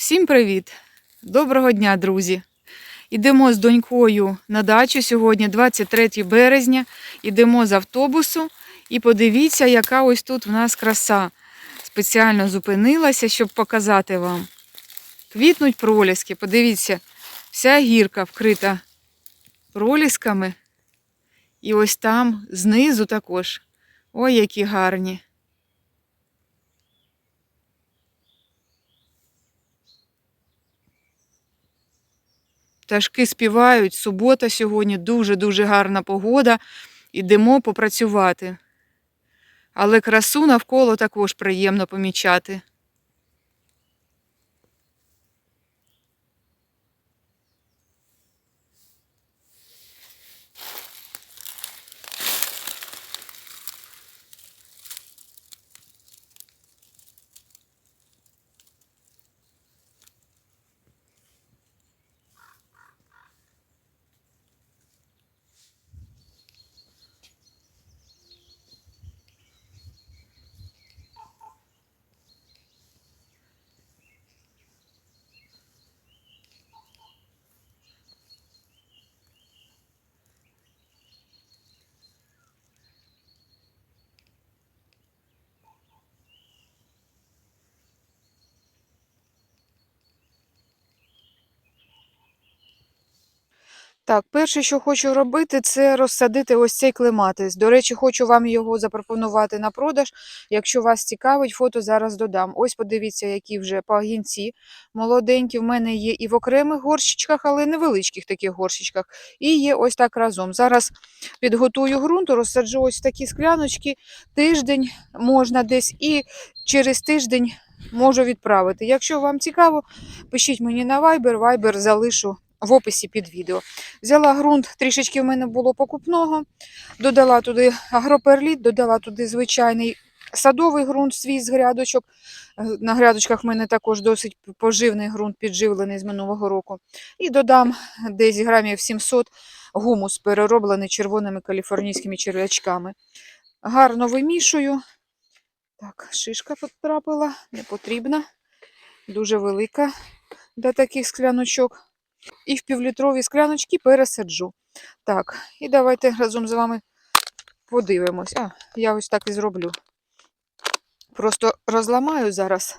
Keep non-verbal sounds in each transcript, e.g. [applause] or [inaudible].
Всім привіт! Доброго дня, друзі! Ідемо з донькою на дачу сьогодні, 23 березня. Ідемо з автобусу і подивіться, яка ось тут в нас краса. Спеціально зупинилася, щоб показати вам. Квітнуть проліски. Подивіться, вся гірка вкрита пролісками. І ось там знизу також. Ой, які гарні. Пташки співають. Субота сьогодні дуже-дуже гарна погода. Ідемо попрацювати. Але красу навколо також приємно помічати. Так, перше, що хочу робити, це розсадити ось цей клематис. До речі, хочу вам його запропонувати на продаж. Якщо вас цікавить, фото зараз додам. Ось подивіться, які вже пагінці. Молоденькі в мене є і в окремих горщичках, але невеличких таких горщичках. І є ось так разом. Зараз підготую ґрунту, розсаджу ось такі скляночки. Тиждень можна десь і через тиждень можу відправити. Якщо вам цікаво, пишіть мені на Viber, Viber залишу в описі під відео. Взяла ґрунт, трішечки в мене було покупного, додала туди агроперліт, додала туди звичайний садовий ґрунт свій з грядочок. Е, На грядочках в мене також досить поживний ґрунт, підживлений з минулого року. І додам десь грамів 700 гумус, перероблений червоними каліфорнійськими черв'ячками. Гарно вимішую. Так, шишка потрапила, не потрібна, дуже велика для таких скляночок і в півлітрові скляночки пересаджу. Так, і давайте разом з вами подивимось. А, я ось так і зроблю. Просто розламаю зараз,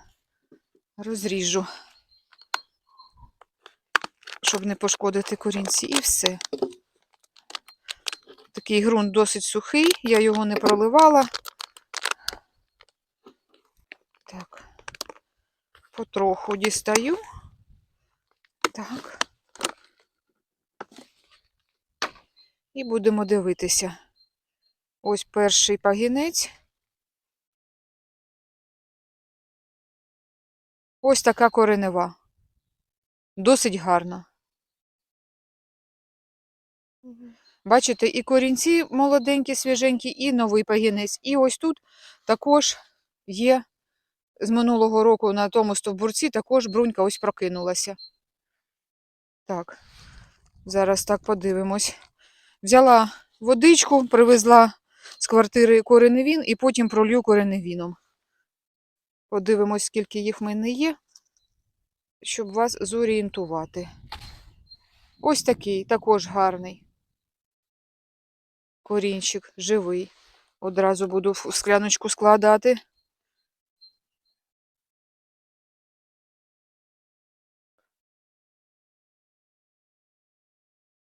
розріжу, щоб не пошкодити корінці, і все. Такий ґрунт досить сухий, я його не проливала. Так, потроху дістаю. Так. І будемо дивитися. Ось перший пагінець. Ось така коренева. Досить гарна. Бачите, і корінці молоденькі, свіженькі, і новий пагінець. І ось тут також є з минулого року на тому стовбурці також брунька ось прокинулася. Так, зараз так подивимось. Взяла водичку, привезла з квартири кореневін і потім пролью кореневіном. Подивимось, скільки їх в мене є, щоб вас зорієнтувати. Ось такий, також гарний. Корінчик живий. Одразу буду в скляночку складати.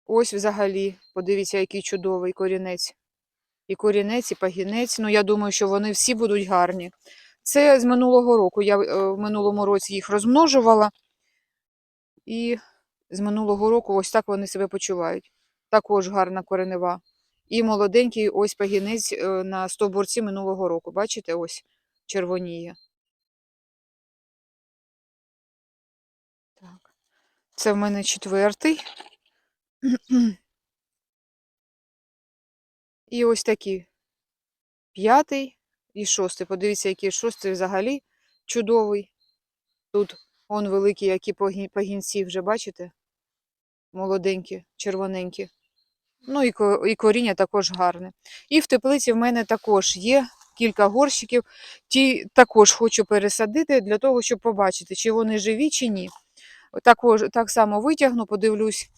Ось взагалі, подивіться, який чудовий корінець. І корінець, і пагінець. Ну, я думаю, що вони всі будуть гарні. Це з минулого року. Я е, в минулому році їх розмножувала. І з минулого року ось так вони себе почувають. Також гарна коренева. І молоденький ось пагінець е, на стовбурці минулого року. Бачите, ось червоніє. Так. Це в мене четвертий. [clears throat] І ось такі п'ятий і шостий. Подивіться, який шостий взагалі чудовий. Тут он великий, які пагінці вже бачите? Молоденькі, червоненькі. Ну і коріння також гарне. І в теплиці в мене також є кілька горщиків. Ті також хочу пересадити для того, щоб побачити, чи вони живі, чи ні. Також так само витягну, подивлюсь,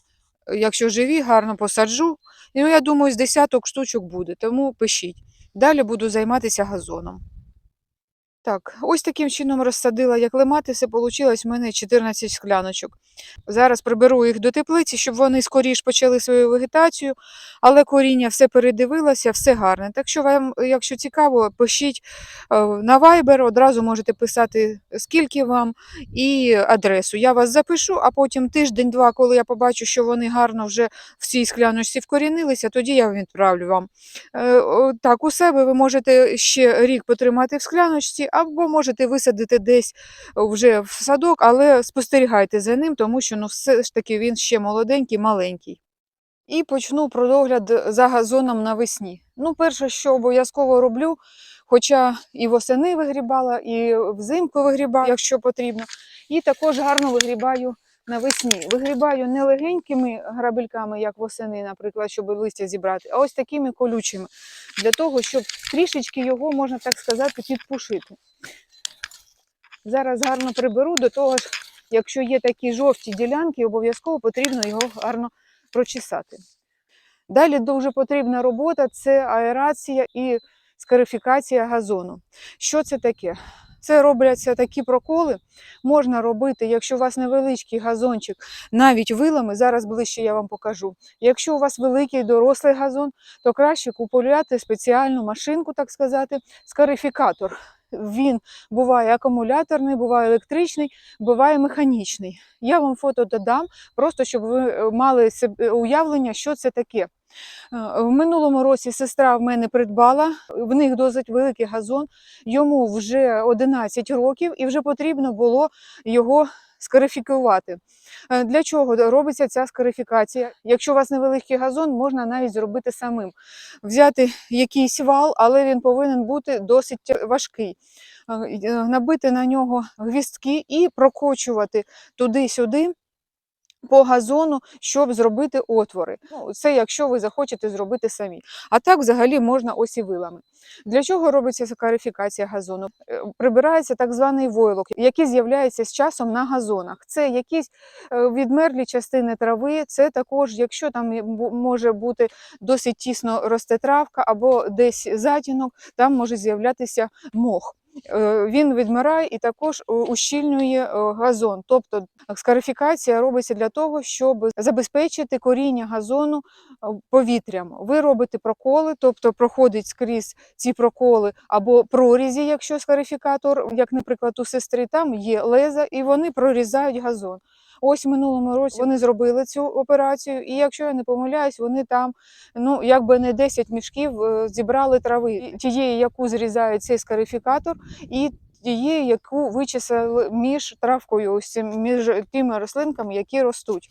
якщо живі, гарно посаджу. Ну, я думаю, з десяток штучок буде, тому пишіть. Далі буду займатися газоном. Так, ось таким чином розсадила я клематиси, вийшло в мене 14 скляночок. Зараз приберу їх до теплиці, щоб вони скоріш почали свою вегетацію, але коріння все передивилося, все гарне. Так що вам, якщо цікаво, пишіть е, на Viber, одразу можете писати, скільки вам і адресу. Я вас запишу, а потім тиждень-два, коли я побачу, що вони гарно вже в цій скляночці вкорінилися, тоді я відправлю вам. Е, Так, у себе ви можете ще рік потримати в скляночці, або можете висадити десь вже в садок, але спостерігайте за ним, тому що ну, все ж таки він ще молоденький, маленький. І почну про догляд за газоном навесні. Ну, перше, що обов'язково роблю, хоча і восени вигрібала, і взимку вигрібаю, якщо потрібно, і також гарно вигрібаю навесні. Вигрібаю не легенькими грабельками, як восени, наприклад, щоб листя зібрати, а ось такими колючими, для того, щоб трішечки його, можна так сказати, підпушити. Зараз гарно приберу до того ж, якщо є такі жовті ділянки, обов'язково потрібно його гарно прочесати. Далі дуже потрібна робота це аерація і скарифікація газону. Що це таке? Це робляться такі проколи. Можна робити, якщо у вас невеличкий газончик, навіть вилами. Зараз ближче я вам покажу. Якщо у вас великий дорослий газон, то краще купувати спеціальну машинку, так сказати, скарифікатор. Він буває акумуляторний, буває електричний, буває механічний. Я вам фото додам, просто щоб ви е, мали себ- уявлення, що це таке. Е, В минулому році сестра в мене придбала, в них досить великий газон, йому вже 11 років і вже потрібно було його скарифікувати. Е, Для чого робиться ця скарифікація? Якщо у вас невеликий газон, можна навіть зробити самим. Взяти якийсь вал, але він повинен бути досить важкий. Е, Набити на нього гвістки і прокочувати туди-сюди по газону, щоб зробити отвори. Ну, це якщо ви захочете зробити самі. А так взагалі можна ось і вилами. Для чого робиться сакарифікація газону? Е, Прибирається так званий войлок, який з'являється з часом на газонах. Це якісь е, відмерлі частини трави, це також, якщо там може бути досить тісно росте травка або десь затінок, там може з'являтися мох. Е, Він відмирає і також е, ущільнює е, газон. Тобто скарифікація робиться для того, щоб забезпечити коріння газону повітрям. Ви робите проколи, тобто проходить скрізь ці проколи або прорізі, якщо скарифікатор, як, наприклад, у сестри, там є леза, і вони прорізають газон. Ось в минулому році вони зробили цю операцію, і якщо я не помиляюсь, вони там ну якби не 10 мішків е, зібрали трави, тієї, яку зрізає цей скарифікатор, і тієї, яку вичислили між травкою, ось між тими рослинками, які ростуть.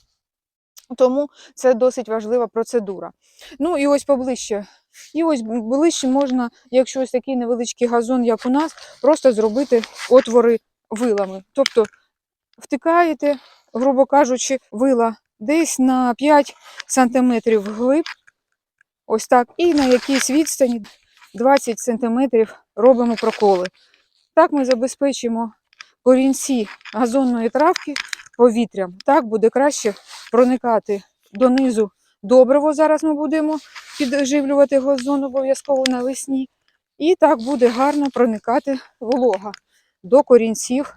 Тому це досить важлива процедура. Ну і ось поближче. І ось ближче можна, якщо ось такий невеличкий газон, як у нас, просто зробити отвори вилами. Тобто втикаєте, грубо кажучи, вила десь на 5 см вглиб, ось так, і на якійсь відстані 20 см робимо проколи. Так ми забезпечимо корінці газонної травки повітрям. Так буде краще проникати донизу добриво. Зараз ми будемо підживлювати газон обов'язково навесні. І так буде гарно проникати волога до корінців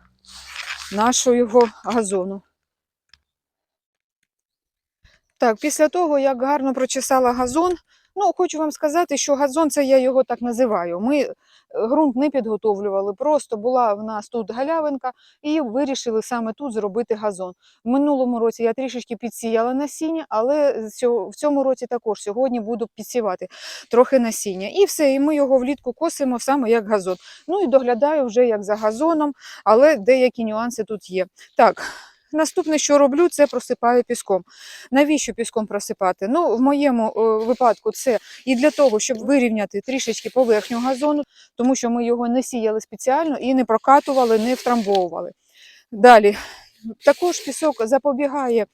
нашого газону. Так, після того, як гарно прочесала газон, ну, хочу вам сказати, що газон це я його так називаю. Ми е, ґрунт не підготовлювали, просто була в нас тут галявинка, і вирішили саме тут зробити газон. В минулому році я трішечки підсіяла насіння, але в цьому році також сьогодні буду підсівати трохи насіння. І все, і ми його влітку косимо саме як газон. Ну і доглядаю вже як за газоном, але деякі нюанси тут є. Так. Наступне, що роблю, це просипаю піском. Навіщо піском просипати? Ну, в моєму е, випадку це і для того, щоб вирівняти трішечки поверхню газону, тому що ми його не сіяли спеціально і не прокатували, не втрамбовували. Далі, також пісок запобігає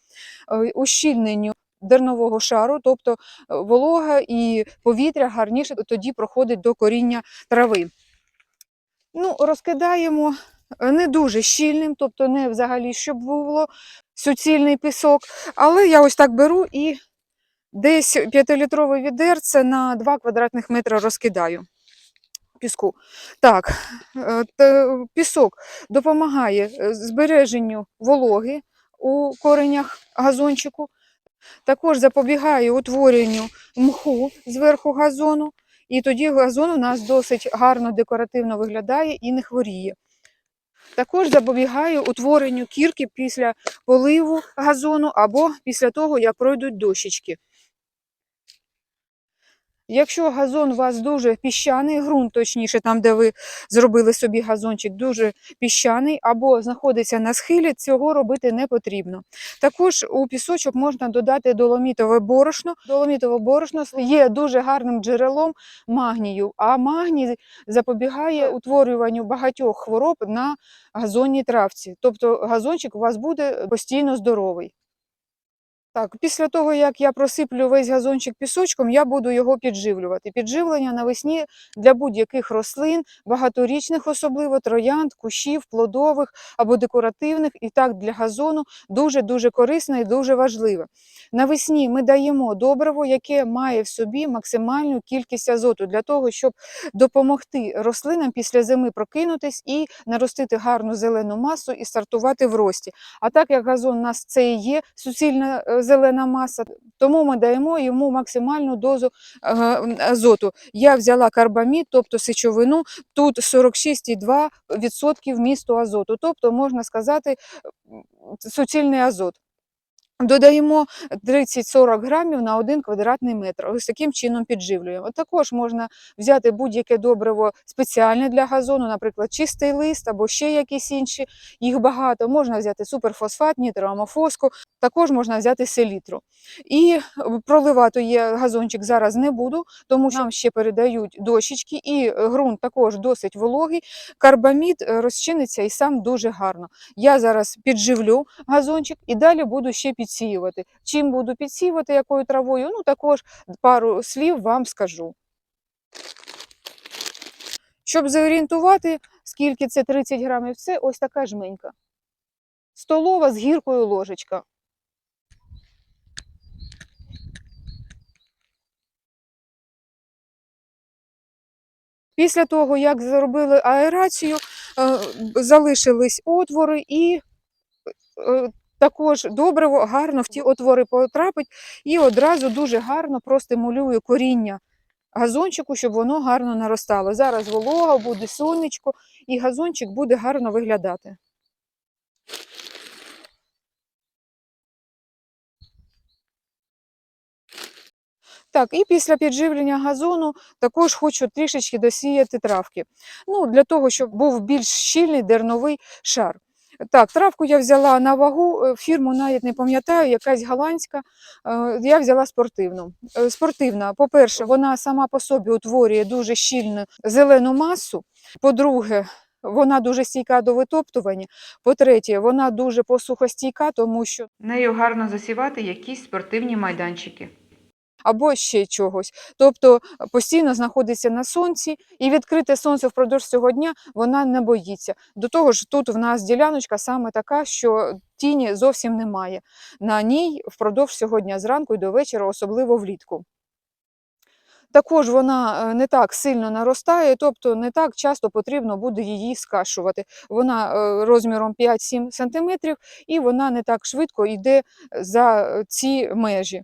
е, ущільненню дернового шару, тобто е, волога і повітря гарніше тоді проходить до коріння трави. Ну, розкидаємо не дуже щільним, тобто не взагалі, щоб було суцільний пісок. Але я ось так беру і десь 5-літрове відерце на 2 квадратних метри розкидаю піску. Так, е, пісок допомагає е, збереженню вологи у коренях газончику. Також запобігає утворенню мху зверху газону, і тоді газон у нас досить гарно декоративно виглядає і не хворіє. Також запобігає утворенню кірки після поливу газону або після того, як пройдуть дощечки. Якщо газон у вас дуже піщаний, ґрунт точніше, там, де ви зробили собі газончик, дуже піщаний або знаходиться на схилі, цього робити не потрібно. Також у пісочок можна додати доломітове борошно. Доломітове борошно є дуже гарним джерелом магнію, а магній запобігає утворюванню багатьох хвороб на газонній травці. Тобто газончик у вас буде постійно здоровий. Так, після того, як я просиплю весь газончик пісочком, я буду його підживлювати. Підживлення навесні для будь-яких рослин, багаторічних, особливо троянд, кущів, плодових або декоративних, і так для газону дуже-дуже корисне і дуже важливе. Навесні ми даємо добриво, яке має в собі максимальну кількість азоту для того, щоб допомогти рослинам після зими прокинутись і наростити гарну зелену масу і стартувати в рості. А так як газон у нас це і є суцільна е, зелена маса, тому ми даємо йому максимальну дозу е, азоту. Я взяла карбамід, тобто сечовину, тут 46,2% вмісту азоту, тобто можна сказати суцільний азот. Додаємо 30-40 грамів на 1 квадратний метр. Ось таким чином підживлюємо. Також можна взяти будь-яке добриво спеціальне для газону, наприклад, чистий лист або ще якісь інші. Їх багато. Можна взяти суперфосфат, нітроамофоску, також можна взяти селітру. І проливати я газончик зараз не буду, тому що нам ще передають дощечки, і ґрунт також досить вологий. Карбамід е, розчиниться і сам дуже гарно. Я зараз підживлю газончик і далі буду ще підсіювати. Чим буду підсіювати, якою травою, ну також пару слів вам скажу. Щоб зорієнтувати, скільки це 30 грамів, це ось така жменька. Столова з гіркою ложечка. Після того, як зробили аерацію, е, залишились отвори і е, також добриво гарно в ті отвори потрапить і одразу дуже гарно простимулює коріння газончику, щоб воно гарно наростало. Зараз волога, буде сонечко, і газончик буде гарно виглядати. Так, і після підживлення газону також хочу трішечки досіяти травки. Ну, для того, щоб був більш щільний дерновий шар. Так, травку я взяла на вагу, е, фірму навіть не пам'ятаю, якась голландська. Е, Я взяла спортивну. Е, Спортивна, по-перше, вона сама по собі утворює дуже щільну зелену масу. По-друге, вона дуже стійка до витоптування. По-третє, вона дуже посухостійка, тому що нею гарно засівати якісь спортивні майданчики. Або ще чогось. Тобто постійно знаходиться на сонці, і відкрите сонце впродовж цього дня вона не боїться. До того ж, тут в нас діляночка саме така, що тіні зовсім немає. На ній впродовж цього дня зранку і до вечора, особливо влітку. Також вона е, не так сильно наростає, тобто не так часто потрібно буде її скашувати. Вона е, розміром 5-7 см і вона не так швидко йде за е, ці межі.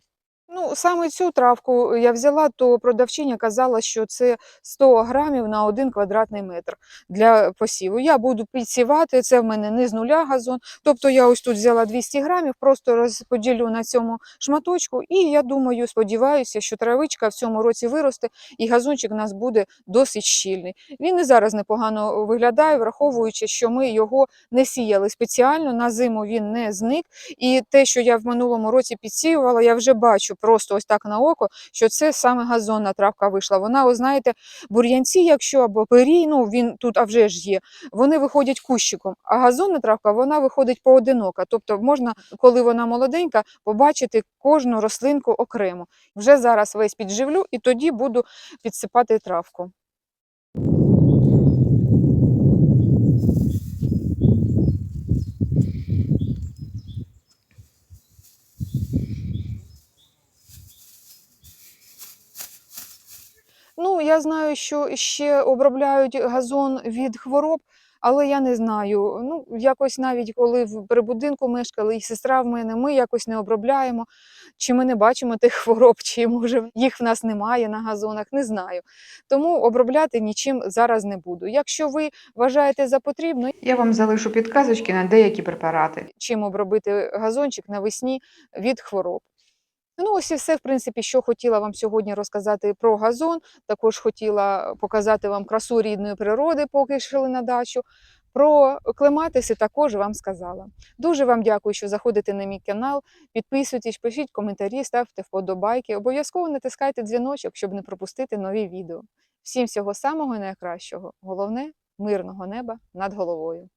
Ну, саме цю травку я взяла, то продавчиня казала, що це 100 грамів на 1 квадратний метр для посіву. Я буду підсівати, це в мене не з нуля газон. Тобто я ось тут взяла 200 грамів, просто розподілю на цьому шматочку. І я думаю, сподіваюся, що травичка в цьому році виросте і газончик у нас буде досить щільний. Він і зараз непогано виглядає, враховуючи, що ми його не сіяли спеціально, на зиму він не зник. І те, що я в минулому році підсіювала, я вже бачу просто ось так на око, що це саме газонна травка вийшла. Вона, ви знаєте, бур'янці, якщо або пирій, ну він тут а вже ж є, вони виходять кущиком. А газонна травка вона виходить поодинока. Тобто можна, коли вона молоденька, побачити кожну рослинку окремо. Вже зараз весь підживлю і тоді буду підсипати травку. Ну, я знаю, що ще обробляють газон від хвороб, але я не знаю. Ну, якось навіть коли в при будинку мешкали, і сестра в мене, ми якось не обробляємо. Чи ми не бачимо тих хвороб, чи може їх в нас немає на газонах, не знаю. Тому обробляти нічим зараз не буду. Якщо ви вважаєте за потрібно, я вам залишу підказочки на деякі препарати, чим обробити газончик навесні від хвороб. Ну, ось і все, в принципі, що хотіла вам сьогодні розказати про газон. Також хотіла показати вам красу рідної природи, поки йшли на дачу. Про клематиси також вам сказала. Дуже вам дякую, що заходите на мій канал. Підписуйтесь, пишіть коментарі, ставте вподобайки. Обов'язково натискайте дзвіночок, щоб не пропустити нові відео. Всім всього самого найкращого. Головне мирного неба над головою.